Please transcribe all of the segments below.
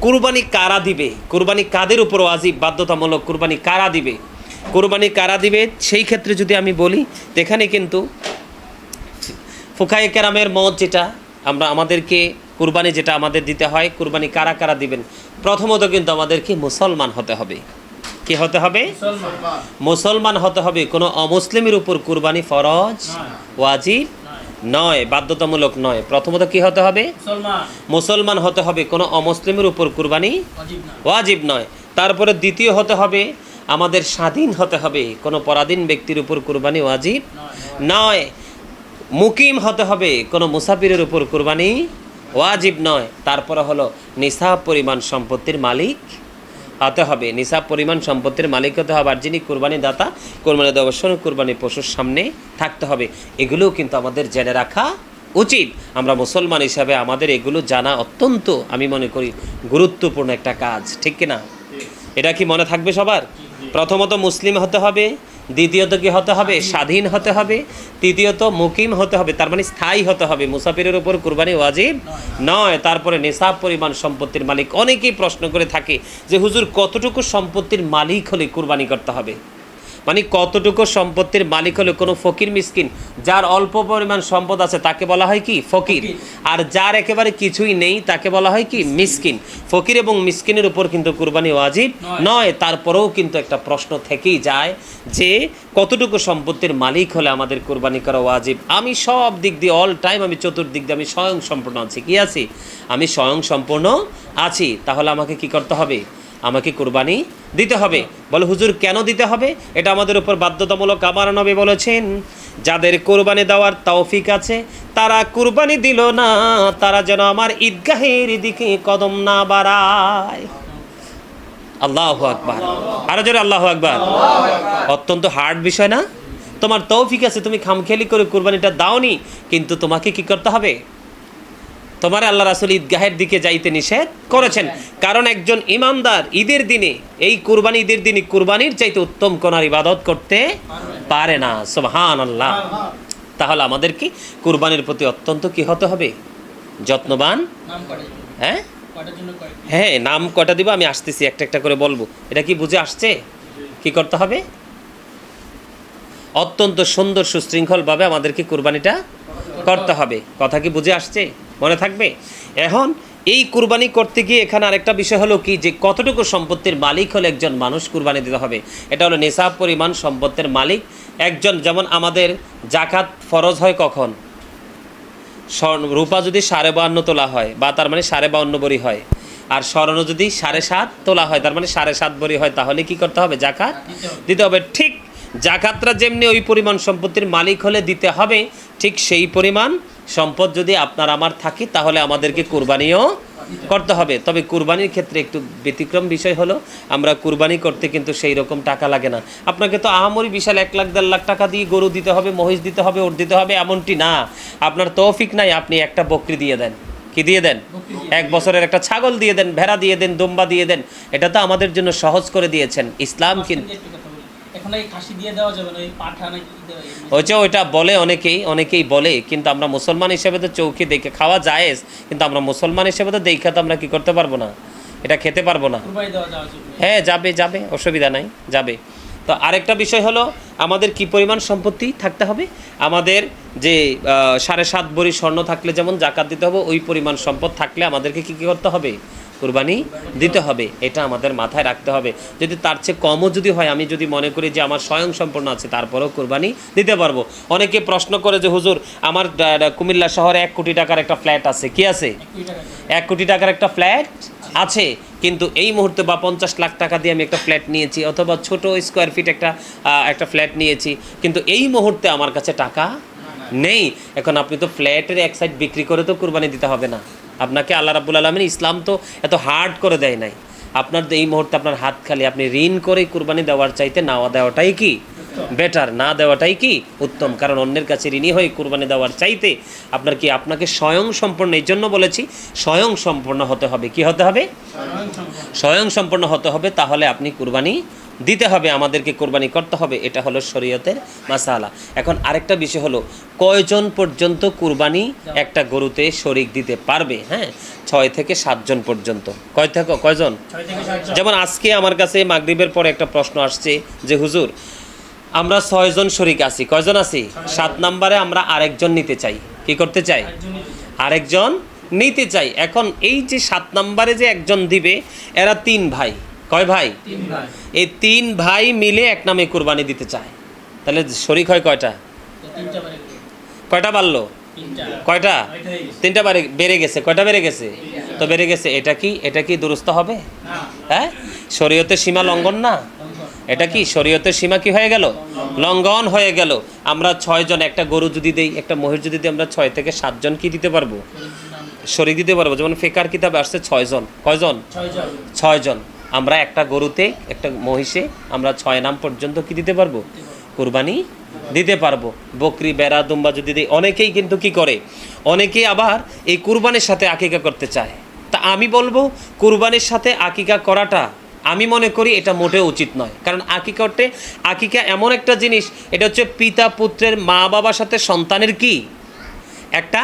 কুরবানি কারা দিবে? কুরবানি কাদের উপর ওয়াজিব? বাধ্যতামূলক কুরবানি কারা দিবে? কুরবানি কারা দিবে? সেই ক্ষেত্রে যদি আমি বলি এখানে কিন্তু ফুকায়ে কেরামের মত যেটা আমরা আমাদেরকে কুরবানি যেটা আমাদের দিতে হয় কুরবানি কারা কারা দিবেন? প্রথমত কিন্তু আমাদেরকে মুসলমান হতে হবে। কি হতে হবে? মুসলমান। হতে হবে। কোনো অমুসলিমের উপর কুরবানি ফরজ ওয়াজিব নয় বাধ্যতামূলক নয়। প্রথমত কি হতে হবে? মুসলমান। হতে হবে কোনো অমুসলিমের উপর কুরবানি ওয়াজিব নয়। তারপরে দ্বিতীয় হতে হবে আমাদের স্বাধীন হতে হবে কোনো পরাধীন ব্যক্তির উপর কুরবানি ওয়াজিব নয়। মুকিম হতে হবে কোনো মুসাফিরের উপর কুরবানি ওয়াজিব নয়। তারপরে হলো নিসাব পরিমাণ সম্পত্তির মালিক হতে হবে। নিসাব পরিমাণ সম্পত্তির মালিক হতে হবে আর যিনি কোরবানি দাতা কোরবানি কোরবানি কুরবানি পশুর সামনে থাকতে হবে। এগুলোও কিন্তু আমাদের জেনে রাখা উচিত। আমরা মুসলমান হিসাবে আমাদের এগুলো জানা অত্যন্ত আমি মনে করি গুরুত্বপূর্ণ একটা কাজ। ঠিক কিনা? এটা কি মনে থাকবে সবার? প্রথমত মুসলিম হতে হবে দ্বিতীয়ত কি হতে হবে? স্বাধীন হতে হবে। তৃতীয়ত মুকিম হতে হবে। তার মানে স্থায়ী হতে হবে। মুসাফিরের উপর কুরবানি ওয়াজিব নয়। তারপরে নিসাব পরিমাণ সম্পত্তির মালিক। অনেকেই প্রশ্ন করে থাকে যে হুজুর কতটুকু সম্পত্তির মালিক হলে কুরবানি করতে হবে? মানে কতটুকু সম্পত্তির মালিক হলে কোনো ফকির মিসকিন যার অল্প পরিমাণ সম্পদ আছে তাকে বলা হয় কি? ফকির। আর যার একেবারে কিছুই নেই তাকে বলা হয় কি? মিসকিন। ফকির এবং মিসকিনের উপর কিন্তু কুরবানি ওয়াজিব নয়। তারপরেও কিন্তু একটা প্রশ্ন থেকেই যায় যে কতটুকু সম্পত্তির মালিক হলে আমাদের কুরবানি করা ওয়াজিব? আমি সব দিক দিয়ে অল টাইম আমি চতুর্দিক দিয়ে আমি স্বয়ং সম্পূর্ণ আছি। কি আছি? আমি স্বয়ং সম্পূর্ণ আছি। তাহলে আমাকে কি করতে হবে? আমাকে কুরবানি দিতে হবে। বলে, হুজুর, কেন দিতে হবে? এটা আমাদের উপর বাধ্যতামূলক আমার নবী বলেছেন। যাদের কোরবানি দেওয়ার তৌফিক আছে, তারা কুরবানি দিল না, তারা যেন আমার ঈদগাহের দিকে কদম না বাড়ায়। আল্লাহ আকবার। আরও জোরে আল্লাহ আকবার। অত্যন্ত হার্ড বিষয় না? তোমার তৌফিক আছে, তুমি খামখেয়ালি করে কুরবানিটা দাওনি, কিন্তু তোমাকে কি করতে হবে? তোমার আল্লাহ রাসুল ঈদগাহের দিকে যাইতে নিষেধ করেছেন। কারণ একজন ইমানদার ঈদের দিনে এই কুরবানি ঈদের দিনে কুরবানির চাইতে উত্তম কোনার ইবাদত করতে পারে না। সুবহান আল্লাহ তাহলে আমাদের কি কুরবানির প্রতি অত্যন্ত কি হতে হবে? যত্নবান? হ্যাঁ? হ্যাঁ নাম কটা দিব? আমি আসতেছি একটা একটা করে বলব। এটা কি বুঝে আসছে? কি করতে হবে? অত্যন্ত সুন্দর সুশৃঙ্খলভাবে আমাদেরকে কুরবানিটা করতে হবে। কথা কি বুঝে আসছে? মনে থাকবে? এখন এই কুরবানি করতে গিয়ে এখানে আরেকটা বিষয় হলো কি, যে কতটুকু সম্পত্তির মালিক হলে একজন মানুষ কুরবানি দিতে হবে? এটা হলো নেশাব পরিমাণ সম্পত্তির মালিক। একজন যেমন আমাদের জাকাত ফরজ হয় কখন? স্বর্ণ- রূপা যদি সাড়ে বাহান্ন তোলা হয়, বা তার মানে সাড়ে বাহান্ন বড়ি হয়, আর স্বর্ণ যদি সাড়ে সাত তোলা হয়, তার মানে সাড়ে সাত বড়ি হয়, তাহলে কি করতে হবে? জাকাত দিতে হবে। ঠিক জাকাতরা যেমনি ওই পরিমাণ সম্পত্তির মালিক হলে দিতে হবে, ঠিক সেই পরিমাণ সম্পদ যদি আপনার আমার থাকে, তাহলে আমাদেরকে কুরবানিও করতে হবে। তবে কুরবানির ক্ষেত্রে একটু ব্যতিক্রম বিষয় হলো, আমরা কুরবানি করতে কিন্তু সেই রকম টাকা লাগে না। আপনাকে তো আহামরি বিশাল এক লাখ, দেড় লাখ টাকা দিয়ে গরু দিতে হবে, মহিষ দিতে হবে ওর দিতে হবে, এমনটি না। আপনার তৌফিক নাই, আপনি একটা বকরি দিয়ে দেন। কি দিয়ে দেন? এক বছরের একটা ছাগল দিয়ে দেন, ভেড়া দিয়ে দেন, দুম্বা দিয়ে দেন। এটা তো আমাদের জন্য সহজ করে দিয়েছেন। ইসলাম কিন্তু এখন এই খাসি দিয়ে দেওয়া যাবে না ওই পাঠা নাকি ওইটা বলে অনেকেই অনেকেই বলে কিন্তু আমরা মুসলমান হিসেবে তো চৌকি দেখে খাওয়া যায় কিন্তু আমরা মুসলমান হিসেবে তো দেখে তো আমরা কি করতে পারব না? এটা খেতে পারব না। হ্যাঁ যাবে যাবে অসুবিধা নাই যাবে। তো আরেকটা বিষয় হলো আমাদের কি পরিমাণ সম্পত্তি থাকতে হবে? আমাদের যে সাড়ে সাত ভরি স্বর্ণ থাকলে যেমন জাকাত দিতে হবে ওই পরিমাণ সম্পদ থাকলে আমাদেরকে কি কি করতে হবে? কুরবানি দিতে হবে, এটা আমাদের মাথায় রাখতে হবে। যদি তার চেয়ে কমও যদি হয়, আমি যদি মনে করি যে আমার স্বয়ং সম্পন্ন আছে, তারপরেও কুরবানি দিতে পারব। অনেকে প্রশ্ন করে যে, হুজুর, আমার কুমিল্লা শহরে এক কোটি টাকার একটা ফ্ল্যাট আছে, কি আছে? এক কোটি টাকার একটা ফ্ল্যাট আছে, কিন্তু এই মুহূর্তে বা পঞ্চাশ লাখ টাকা দিয়ে আমি একটা ফ্ল্যাট নিয়েছি, অথবা ছোট স্কোয়ার ফিট একটা একটা ফ্ল্যাট নিয়েছি, কিন্তু এই মুহূর্তে আমার কাছে টাকা নেই। এখন আপনি তো ফ্ল্যাটের এক সাইড বিক্রি করে তো কুরবানি দিতে হবে না। আপনাকে আল্লাহ রাবুল আলমিন ইসলাম তো এত হার্ড করে দেয় নাই। আপনার এই মুহূর্তে আপনার হাত খালি আপনি ঋণ করে কুরবানি দেওয়ার চাইতে না দেওয়াটাই কি? বেটার না দেওয়াটাই কি উত্তম? কারণ অন্যের কাছে ঋণী হয়ে কুরবানি দেওয়ার চাইতে আপনার কি আপনাকে স্বয়ং সম্পূর্ণ এই জন্য বলেছি স্বয়ং সম্পূর্ণ হতে হবে। কি হতে হবে? স্বয়ং সম্পূর্ণ হতে হবে তাহলে আপনি কুরবানি দিতে হবে আমাদেরকে কোরবানি করতে হবে এটা হলো শরীয়তের মাসালা। এখন আরেকটা বিষয় হলো কয়জন পর্যন্ত কুরবানি একটা গরুতে শরিক দিতে পারবে? হ্যাঁ ছয় থেকে সাতজন পর্যন্ত। কয় থেকে কয়জন? যেমন আজকে আমার কাছে মাগরিবের পরে একটা প্রশ্ন আসছে যে হুজুর আমরা ছয়জন শরিক আছি কয়জন আছি? সাত নাম্বারে আমরা আরেকজন নিতে চাই। কি করতে চাই। আরেকজন নিতে চাই। এখন এই যে সাত নাম্বারে যে একজন দিবে এরা তিন ভাই। কয় ভাই? এই তিন ভাই মিলে এক নামে কুরবানি দিতে চায়। তাহলে শরিক হয় কয়টা। কয়টা বাড়লো? কয়টা। তিনটা বাড়ে বেড়ে গেছে। কয়টা বেড়ে গেছে? তো বেড়ে গেছে। এটা কি এটা কি দুরুস্ত হবে? হ্যাঁ? শরীয়তের সীমা লঙ্ঘন না? এটা কি শরীয়তের সীমা কি হয়ে গেল? লঙ্ঘন। হয়ে গেল। আমরা ছয়জন একটা গরু যদি দেই একটা মহিষ যদি দিই আমরা ছয় থেকে সাতজন কি দিতে পারব? শরিক দিতে পারব। যেমন ফেকার কিতাবে আসছে ছয়জন কয়জন? ছয়জন আমরা একটা গরুতে, একটা মহিষে আমরা ছয় নাম পর্যন্ত কি দিতে পারব? কুরবানি দিতে পারব। বকরি, বেড়া, দুম্বা যদি দিই, অনেকেই কিন্তু কি করে? অনেকেই আবার এই কুরবানির সাথে আকিকা করতে চায়। তা আমি বলব, কুরবানির সাথে আকিকা করাটা আমি মনে করি এটা মোটেও উচিত নয়। কারণ আকিকা করতে, আকিকা এমন একটা জিনিস, এটা হচ্ছে পিতা পুত্রের মা বাবার সাথে সন্তানের কি? একটা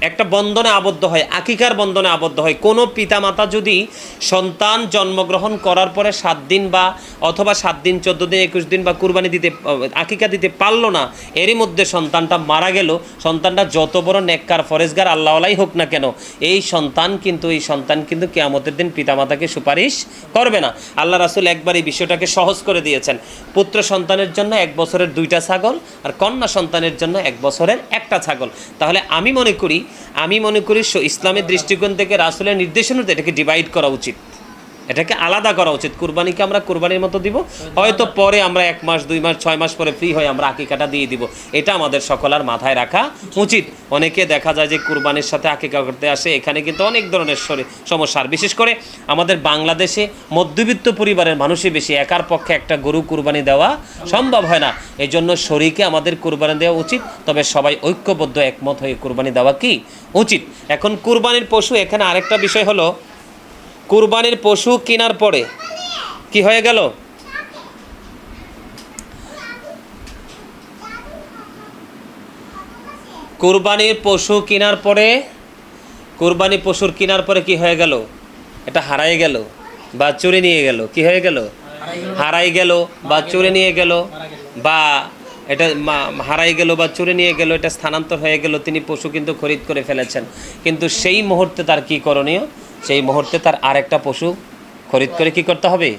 একটা বন্ধনে আবদ্ধ হয়, আকিকার বন্ধনে আবদ্ধ হয়। কোনো পিতামাতা যদি সন্তান জন্মগ্রহণ করার পরে সাত দিন বা, অথবা সাত দিন, চোদ্দ দিন, একুশ দিন বা কুরবানি দিতে, আকিকা দিতে পারল না, এরই মধ্যে সন্তানটা মারা গেল। সন্তানটা যত বড় নেককার ফরেজগার আল্লাহলাই হোক না কেন, এই সন্তান কিন্তু, এই সন্তান কিন্তু কেয়ামতের দিন পিতামাতাকে সুপারিশ করবে না। আল্লাহ রাসুল একবার এই বিষয়টাকে সহজ করে দিয়েছেন। পুত্র সন্তানের জন্য এক বছরের দুইটা ছাগল আর কন্যা সন্তানের জন্য এক বছরের একটা ছাগল। তাহলে আমি মনে করি, আমি মনে করি ইসলামের দৃষ্টিকোণ থেকে রাসুলের নির্দেশনাতে এটাকে ডিভাইড করা উচিত। এটাকে আলাদা করা উচিত। কুরবানিকে আমরা কুরবানির মতো দিব, হয়তো পরে আমরা এক মাস, দুই মাস, ছয় মাস পরে ফ্রি হয়ে আমরা আকিকাটা দিয়ে দিব। এটা আমাদের সকলার মাথায় রাখা উচিত। অনেকে দেখা যায় যে কুরবানির সাথে আকিকা করতে আসে, এখানে কিন্তু অনেক ধরনের শরী- সমস্যা বিশেষ করে আমাদের বাংলাদেশে মধ্যবিত্ত পরিবারের মানুষই বেশি, একার পক্ষে একটা গরু কুরবানি দেওয়া সম্ভব হয় না। এই জন্য শরীকে আমাদের কুরবানি দেওয়া উচিত, তবে সবাই ঐক্যবদ্ধ একমত হয়ে কুরবানি দেওয়া কি উচিত? এখন কুরবানির পশু, এখানে আরেকটা বিষয় হলো কুরবানির পশু কেনার পরে কি হয়ে গেল? কুরবানির পশু কেনার পরে কুরবানি পশুর কেনার পরে কি হয়ে গেল? এটা হারাই গেল বা চুরি নিয়ে গেল? কি হয়ে গেল? হারাই গেল, বা চুরি নিয়ে গেল বা এটা হারাই গেল বা চুরি নিয়ে গেল এটা স্থানান্তর হয়ে গেল তিনি পশু কিন্তু খরিদ করে ফেলেছেন। কিন্তু সেই মুহূর্তে তার কি করণীয়? সেই মুহূর্তে তার আরেকটা পশু খরিদ করে কি করতে হবে?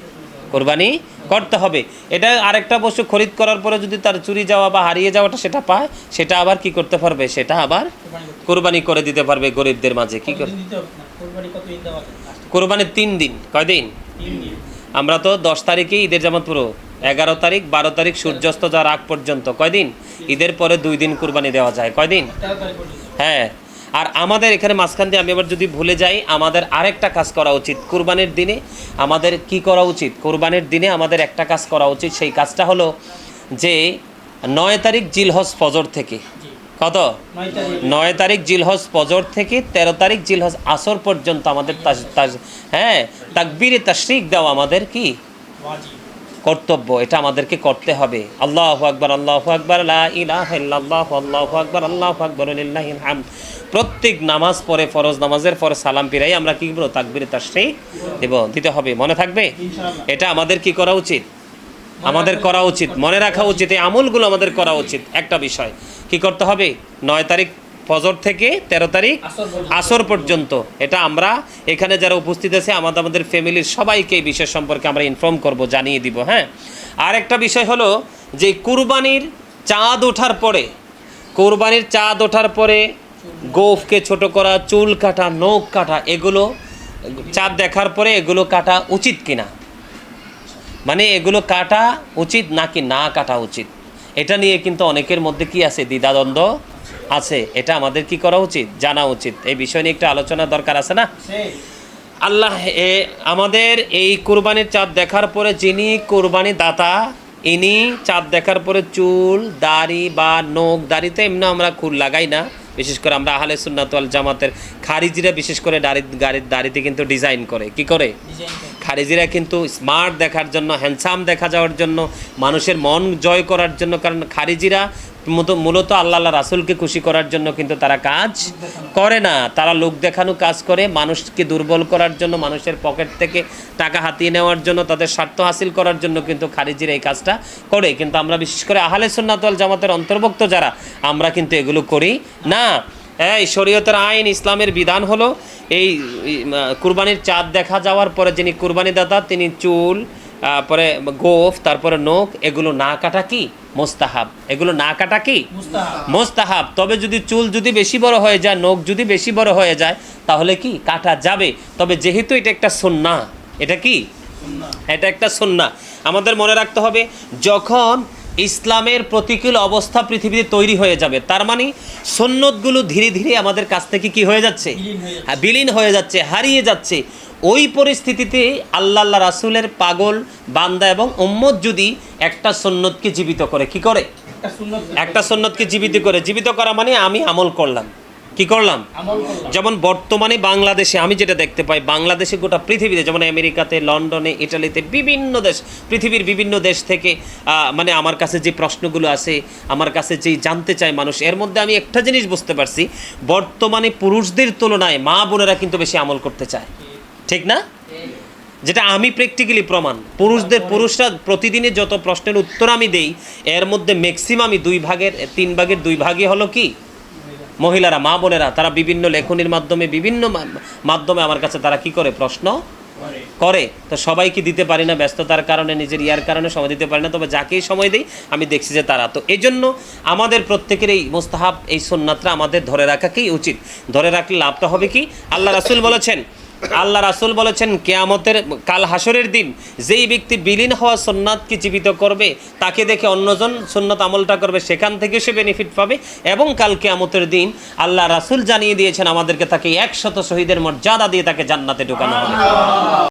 কোরবানি করতে হবে। এটা আরেকটা পশু খরিদ করার পরে যদি তার চুরি যাওয়া বা হারিয়ে যাওয়াটা সেটা পায়, সেটা আবার কি করতে পারবে? সেটা আবার কোরবানি করে দিতে পারবে গরিবদের মাঝে। কি করে কোরবানি তিন দিন। কয়দিন দিন? আমরা তো দশ তারিখে ঈদের জামাত পুরো এগারো তারিখ, বারো তারিখ, সূর্যাস্ত যাওয়ার আগ পর্যন্ত। কয়দিন ঈদের পরে দুই দিন কুরবানি দেওয়া যায়। কয়দিন হ্যাঁ। আর আমাদের এখানে মাঝখান দিয়ে আমি আবার যদি ভুলে যাই, আমাদের আরেকটা কাজ করা উচিত। কুরবানির দিনে আমাদের কি করা উচিত? কুরবানির দিনে আমাদের একটা কাজ করা উচিত, সেই কাজটা হলো যে নয় তারিখ জিলহজ ফজর থেকে। কত? নয় তারিখ জিলহজ ফজর থেকে তেরো তারিখ জিলহজ আসর পর্যন্ত আমাদের হ্যাঁ তাকবিরে তাশরিক দেওয়া আমাদের কি? কর্তব্য এটা আমাদেরকে করতে হবে। আল্লাহ আকবর আল্লাহ আকবর লা ইলাহা ইল্লাল্লাহ আল্লাহু আকবর আল্লাহু আকবর লিল্লাহিল প্রত্যেক নামাজ পরে ফরজ নামাজের পরে সালাম পিরাই আমরা কি বলব তাকবিরে তাশরিক দেব। দিতে হবে। মনে থাকবে? এটা আমাদের কি করা উচিত? আমাদের করা উচিত। মনে রাখা উচিত। এই আমলগুলো আমাদের করা উচিত। একটা বিষয় কি করতে হবে? নয় তারিখ ফজর থেকে তেরো তারিখ আসর পর্যন্ত। এটা আমরা এখানে যারা উপস্থিত আছে আমাদের আমাদের ফ্যামিলির সবাইকে এই বিষয় সম্পর্কে আমরা ইনফর্ম করব জানিয়ে দিব হ্যাঁ? আর একটা বিষয় হলো যে কুরবানির চাঁদ ওঠার পরে কোরবানির চাঁদ ওঠার পরে গোফকে ছোট করা চুল কাটা নখ কাটা এগুলো চাঁদ দেখার পরে এগুলো কাটা উচিত কিনা? মানে এগুলো কাটা উচিত নাকি না কাটা উচিত? এটা নিয়ে কিন্তু অনেকের মধ্যে কি আছে? দ্বিধাদ্বন্দ্ব আছে, এটা আমাদের কি করা উচিত? জানা উচিত। এই বিষয় নিয়ে একটু আলোচনা দরকার আছে না? আল্লাহ, এ, আমাদের এই কোরবানির চাঁদ দেখার পরে যিনি কোরবানি দাতা, ইনি চাঁদ দেখার পরে চুল, দাড়ি বা নখ দাড়িতে এমনি আমরা খুল লাগাই না। বিশেষ করে আমরা আহলে সুন্নাতওয়াল জামাতের খারিজিরা বিশেষ করে দাড়ি, গাড়ির দাড়িতে কিন্তু ডিজাইন করে। কি করে? খারিজিরা কিন্তু স্মার্ট দেখার জন্য, হ্যান্ডসাম দেখা যাওয়ার জন্য, মানুষের মন জয় করার জন্য, কারণ খারিজিরা মূলত- আল্লাহ আল্লাহ রাসুলকে খুশি করার জন্য কিন্তু তারা কাজ করে না। তারা লোক দেখানো কাজ করে, মানুষকে দুর্বল করার জন্য, মানুষের পকেট থেকে টাকা হাতিয়ে নেওয়ার জন্য, তাদের স্বার্থ হাসিল করার জন্য কিন্তু খারিজিরা এই কাজটা করে। কিন্তু আমরা বিশেষ করে আহলে সুন্নাতওয়াল জামাতের অন্তর্ভুক্ত যারা, আমরা কিন্তু এগুলো করি না। এই শরীয়তের আইন, ইসলামের বিধান হলো এই কুরবানির চাঁদ দেখা যাওয়ার পরে যিনি কুরবানি দাতা তিনি চুল পরে গোফ, তারপরে নখ, এগুলো না কাটা কি? মোস্তাহাব। এগুলো না কাটা কি? মোস্তাহাব। তবে যদি চুল যদি বেশি বড় হয়ে যায় নখ যদি বেশি বড় হয়ে যায় তাহলে কি? কাটা যাবে। তবে যেহেতু এটা একটা সন্না এটা কি? এটা একটা সন্না আমাদের মনে রাখতে হবে যখন ইসলামের প্রতিকূল অবস্থা পৃথিবীতে তৈরি হয়ে যাবে তার মানে সন্ন্যতগুলো ধীরে ধীরে আমাদের কাছ থেকে কি হয়ে যাচ্ছে? বিলীন হয়ে যাচ্ছে। হ্যাঁ, বিলীন হয়ে যাচ্ছে হারিয়ে যাচ্ছে। ওই পরিস্থিতিতে আল্লাহ আল্লাহ রাসুলের পাগল বান্দা এবং উম্মত যদি একটা সন্ন্যতকে জীবিত করে কি করে? একটা সন্ন্যতকে জীবিত করে। জীবিত করা মানে আমি আমল করলাম। কি করলাম? যেমন বর্তমানে বাংলাদেশে আমি যেটা দেখতে পাই বাংলাদেশে গোটা পৃথিবীতে যেমন আমেরিকাতে লন্ডনে ইটালিতে বিভিন্ন দেশ পৃথিবীর বিভিন্ন দেশ থেকে মানে আমার কাছে যে প্রশ্নগুলো আছে আমার কাছে যেই জানতে চায় মানুষ এর মধ্যে আমি একটা জিনিস বুঝতে পারছি বর্তমানে পুরুষদের তুলনায় মা বোনেরা কিন্তু বেশি আমল করতে চায়। ঠিক না? যেটা আমি প্র্যাকটিক্যালি প্রমাণ। পুরুষদের পুরুষরা প্রতিদিনে যত প্রশ্নের উত্তর আমি দেই এর মধ্যে ম্যাক্সিমামই দুই ভাগের তিন ভাগের দুই ভাগই হলো কি? মহিলারা মা বোনেরা তারা বিভিন্ন লেখনির মাধ্যমে বিভিন্ন মাধ্যমে আমার কাছে তারা কি করে? প্রশ্ন করে। তো সবাইকে দিতে পারি না? ব্যস্ততার কারণে নিজের ইয়ার কারণে সময় দিতে পারি না তবে যাকেই সময় দিই আমি দেখছি যে তারা। তো এই জন্য আমাদের প্রত্যেকের এই মোস্তাহাব এই সোননাথরা আমাদের ধরে রাখাকেই উচিত। ধরে রাখলে লাভটা হবে কি? আল্লাহ রাসুল বলেছেন আল্লাহ রাসুল বলেছেন, কেয়ামতের, কাল হাসরের দিন যেই ব্যক্তি বিলীন হওয়া সোননাথকে জীবিত করবে, তাকে দেখে অন্যজন সোননাথ আমলটা করবে, সেখান থেকে সে বেনিফিট পাবে এবং কাল কেয়ামতের দিন আল্লাহ রাসুল জানিয়ে দিয়েছেন, আমাদেরকে তাকে একশত শহীদের মর্যাদা দিয়ে তাকে জান্নাতে ঢোকানো হবে।